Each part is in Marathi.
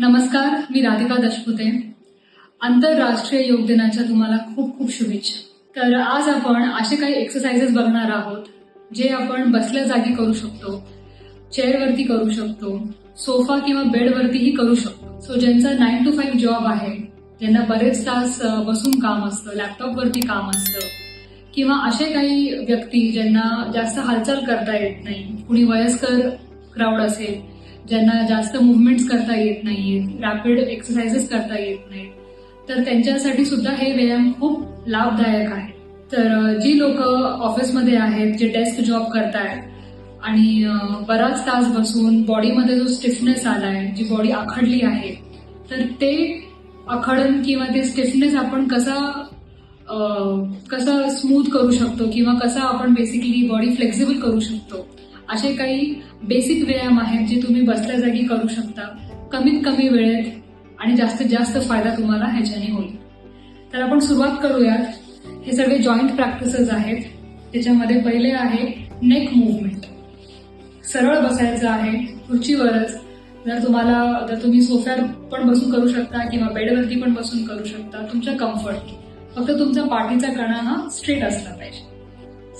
नमस्कार मी राधिका दशपुते आंतरराष्ट्रीय योग दिनाच्या तुम्हाला खूप खूप शुभेच्छा. तर आज आपण असे काही एक्सरसाइजेस बघणार आहोत जे आपण बसल्या जागी करू शकतो चेअरवरती करू शकतो सोफा किंवा बेडवरतीही करू शकतो. सो ज्यांचा नाईन टू फाईव्ह जॉब आहे ज्यांना बरेच तास बसून काम असतं लॅपटॉपवरती काम असतं किंवा असे काही व्यक्ती ज्यांना जास्त हालचाल करता येत नाही कुणी वयस्कर क्राऊड असेल ज्यांना जास्त मुवमेंट्स करता येत नाहीयेत रॅपिड एक्सरसाइजेस करता येत नाहीत तर त्यांच्यासाठी सुद्धा हे व्यायाम खूप लाभदायक आहे. तर जी लोक ऑफिसमध्ये आहेत जे डेस्क जॉब करतायत आणि बराच तास बसून बॉडीमध्ये जो स्टिफनेस आलाय जी बॉडी आखडली आहे तर ते आखडण किंवा ते स्टिफनेस आपण कसा कसा स्मूथ करू शकतो किंवा कसा आपण बेसिकली बॉडी फ्लेक्झिबल करू शकतो असे काही बेसिक व्यायाम आहेत जे तुम्ही बसल्या जागी करू शकता. कमीत कमी वेळेत आणि जास्तीत जास्त फायदा तुम्हाला ह्याच्याने होईल. तर आपण सुरुवात करूयात. हे सगळे जॉईंट प्रॅक्टिसेस आहेत. त्याच्यामध्ये पहिले आहे नेक मुवमेंट सरळ बसायचं आहे खुर्चीवरच. जर तुम्हाला जर तुम्ही सोफ्यावर पण बसून करू शकता किंवा बेडवरती पण बसून करू शकता तुमच्या कम्फर्ट फक्त तुमचा पाठीचा कणा हा स्ट्रेट असला पाहिजे.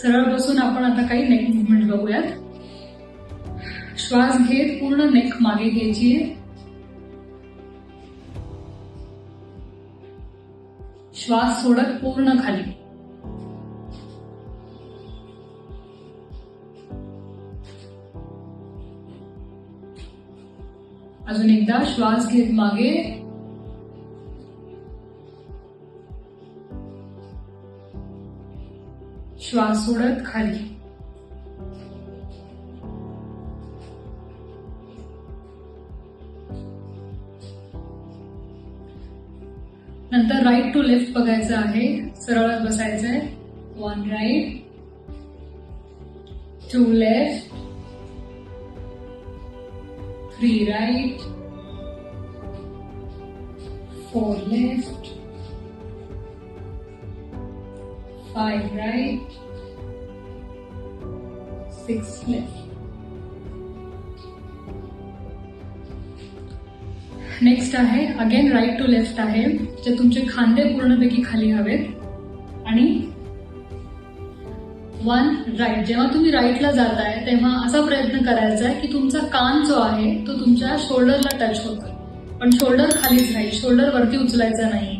सरळ बसून आपण आता काही नेक मुवमेंट बघूयात. श्वास घेत पूर्ण नेक मागे घ्यायची. श्वास सोडत पूर्ण खाली. अजून एकदा श्वास घेत मागे. श्वास सोडत खाली. नंतर राईट टू लेफ्ट बघायचं आहे. सरळ बसायचं आहे one right two left three right four left five right six left next आहे अगेन राईट टू लेफ्ट आहे जे तुमचे खांदे पूर्णपैकी खाली हवेत. आणि वन राईट जेव्हा तुम्ही राईटला जाताय तेव्हा असा प्रयत्न करायचा आहे की तुमचा कान जो आहे तो तुमच्या शोल्डरला टच होतो पण शोल्डर खालीच राहील शोल्डर वरती उचलायचा नाही.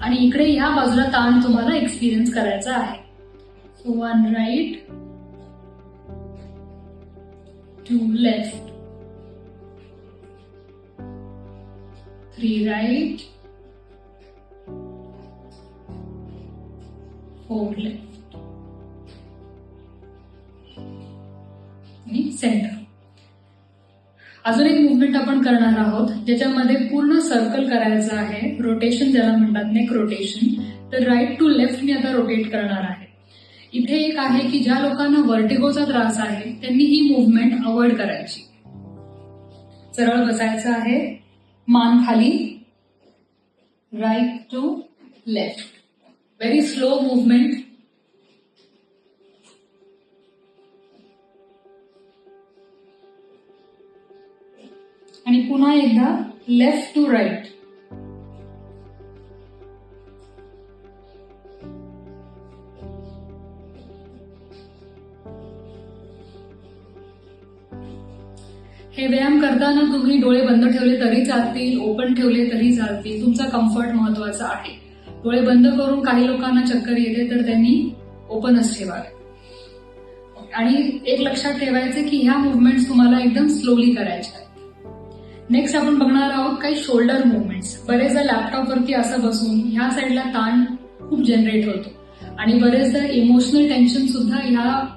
आणि इकडे ह्या बाजूला ताण तुम्हाला एक्सपिरियन्स करायचा आहे. So one right two left three right, four left, आणि सेंटर अजून एक मुवमेंट आपण करणार आहोत ज्याच्यामध्ये पूर्ण सर्कल करायचं आहे. रोटेशन ज्याला म्हणतात नेक रोटेशन तर राईट टू लेफ्ट मी आता रोटेट करणार आहे. इथे एक आहे की ज्या लोकांना वर्टिगोचा त्रास आहे त्यांनी ही मुवमेंट अवॉइड करायची. सरळ बसायचं आहे. मान खाली right to left very slow movement आणि पुन्हा एकदा लेफ्ट टू राईट हे व्यायाम करताना तुम्ही डोळे बंद ठेवले तरी चालतील ओपन ठेवले तरी चालतील. तुमचा कम्फर्ट महत्त्वाचा आहे. डोळे बंद करून काही लोकांना चक्कर येते तर त्यांनी ओपनच ठेवावे. आणि एक लक्षात ठेवायचे की ह्या मुवमेंट्स तुम्हाला एकदम स्लोली करायच्या आहेत. नेक्स्ट आपण बघणार आहोत काही शोल्डर मुवमेंट्स बरेचदा लॅपटॉपवरती असं बसून ह्या साईडला ताण खूप जनरेट होतो. आणि बरेचदा इमोशनल टेन्शन सुद्धा ह्या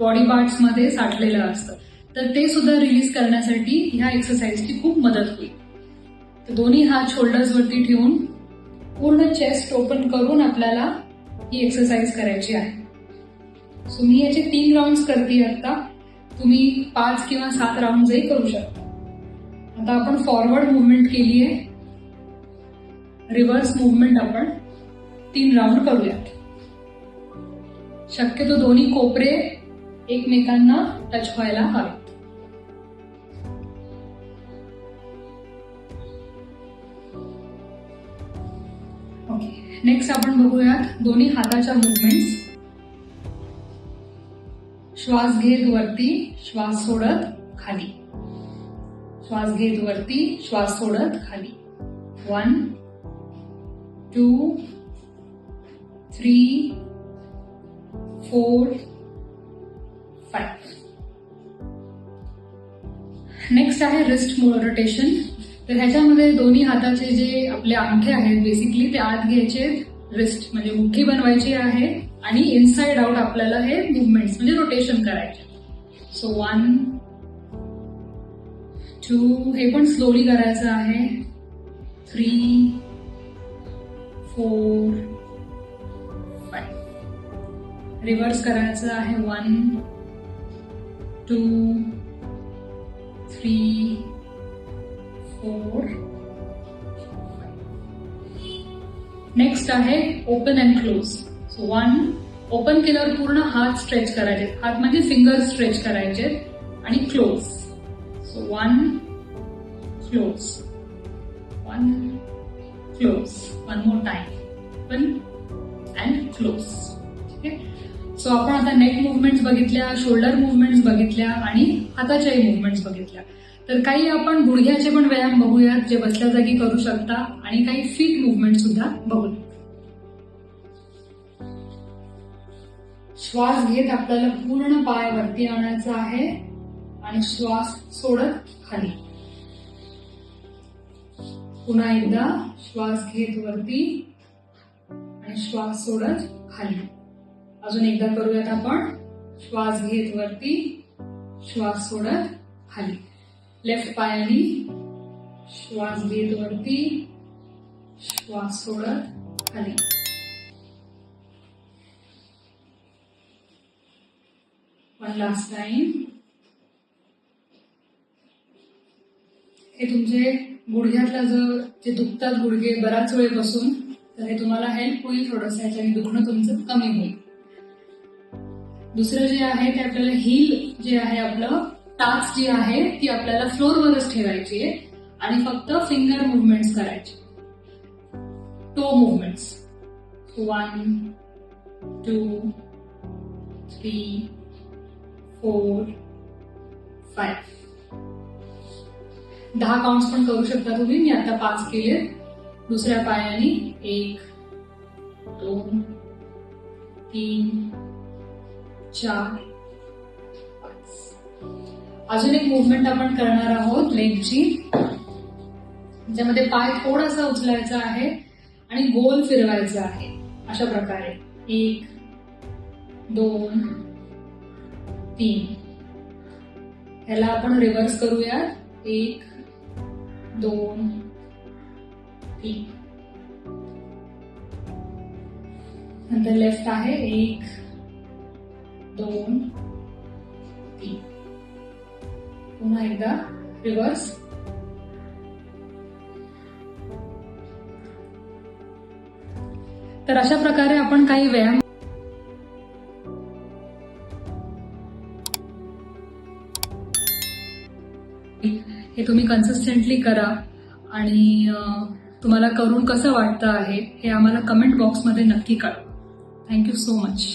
बॉडी पार्ट्समध्ये साठलेलं असतं. तर ते सुद्धा रिलीज करण्यासाठी ह्या एक्सरसाइजची खूप मदत होईल. तर दोन्ही हात शोल्डर्स वरती ठेवून पूर्ण चेस्ट ओपन करून आपल्याला ही एक्सरसाइज करायची आहे. सो मी याचे तीन राऊंड करते आता. तुम्ही पाच किंवा सात राऊंडही करू शकता. आता आपण फॉरवर्ड मुवमेंट केली आहे रिव्हर्स मुवमेंट आपण तीन राऊंड करूयात. शक्यतो दोन्ही कोपरे एकमेकांना टच व्हायला हवे. नेक्स्ट आपण बघूयात दोन्ही हाताच्या मुवमेंट्स श्वास घेत वरती श्वास सोडत खाली. श्वास घेत वरती श्वास सोडत खाली. One two three four five next आहे रिस्ट रोटेशन तर ह्याच्यामध्ये दोन्ही हाताचे जे आपले अंगठे आहेत बेसिकली ते आत घ्यायचे रिस्ट म्हणजे मुठ्ठी बनवायची आहे आणि इनसाइड आउट आपल्याला हे मुवमेंट्स म्हणजे रोटेशन करायचे. सो वन टू हे पण स्लोली करायचं आहे. थ्री फोर फाय रिव्हर्स करायचं आहे. One two three four next आहे open and close so one open केल्यावर पूर्ण हात स्ट्रेच करायचे. हात म्हणजे फिंगर स्ट्रेच करायचे आणि close so one close one close one more time open and close ठीक आहे सो आपण आता नेक मुवमेंट्स बघितल्या शोल्डर मुवमेंट्स बघितल्या आणि हाताच्याही मुवमेंट्स बघितल्या. तर काही आपण गुडघ्याचे पण व्यायाम बघूयात जे बसल्या जागी करू शकता आणि काही फीट मुवमेंट सुद्धा बघूया श्वास घेत आपल्याला पूर्ण पाय वरती आणायचा आहे आणि श्वास सोडत खाली. पुन्हा एकदा श्वास घेत वरती आणि श्वास सोडत खाली. अजून एकदा करूयात आपण. श्वास घेत वरती. श्वास सोडत खाली. लेफ्ट पायाने. श्वास घेत वरती. श्वास सोडत खाली. वन लास्ट टाइम हे तुमचे गुडघ्यातला जर जे दुखतात गुडघे बराच वेळ बसून तर हे तुम्हाला हेल्प होईल थोडंसं ह्याच्याने दुखणं तुमचं कमी होईल. दुसरं जे आहे ते आपल्याला हिल जे आहे आपलं टाच जी आहे ती आपल्याला फ्लोअरवरच ठेवायची आहे आणि फक्त फिंगर मुवमेंट्स करायचे. Toe movements one two three four five दहा काउंट्स पण करू शकता तुम्ही. मी आता पाच केले. दुसऱ्या पायाने एक दोन तीन चार अजून एक मुवमेंट आपण करणार आहोत लेगची. ज्यामध्ये पाय थोडासा उचलायचा आहे आणि गोल फिरवायचा आहे. अशा प्रकारे. एक दोन तीन. ह्याला आपण रिव्हर्स करूयात. एक दोन तीन. नंतर लेफ्ट आहे. एक दोन तीन. पुन्हा एकदा रिव्हर्स तर अशा प्रकारे आपण काही व्यायाम हे तुम्ही कन्सिस्टंटली करा आणि तुम्हाला करून कसं वाटतं आहे हे आम्हाला कमेंट बॉक्समध्ये नक्की कळवा. Thank you so much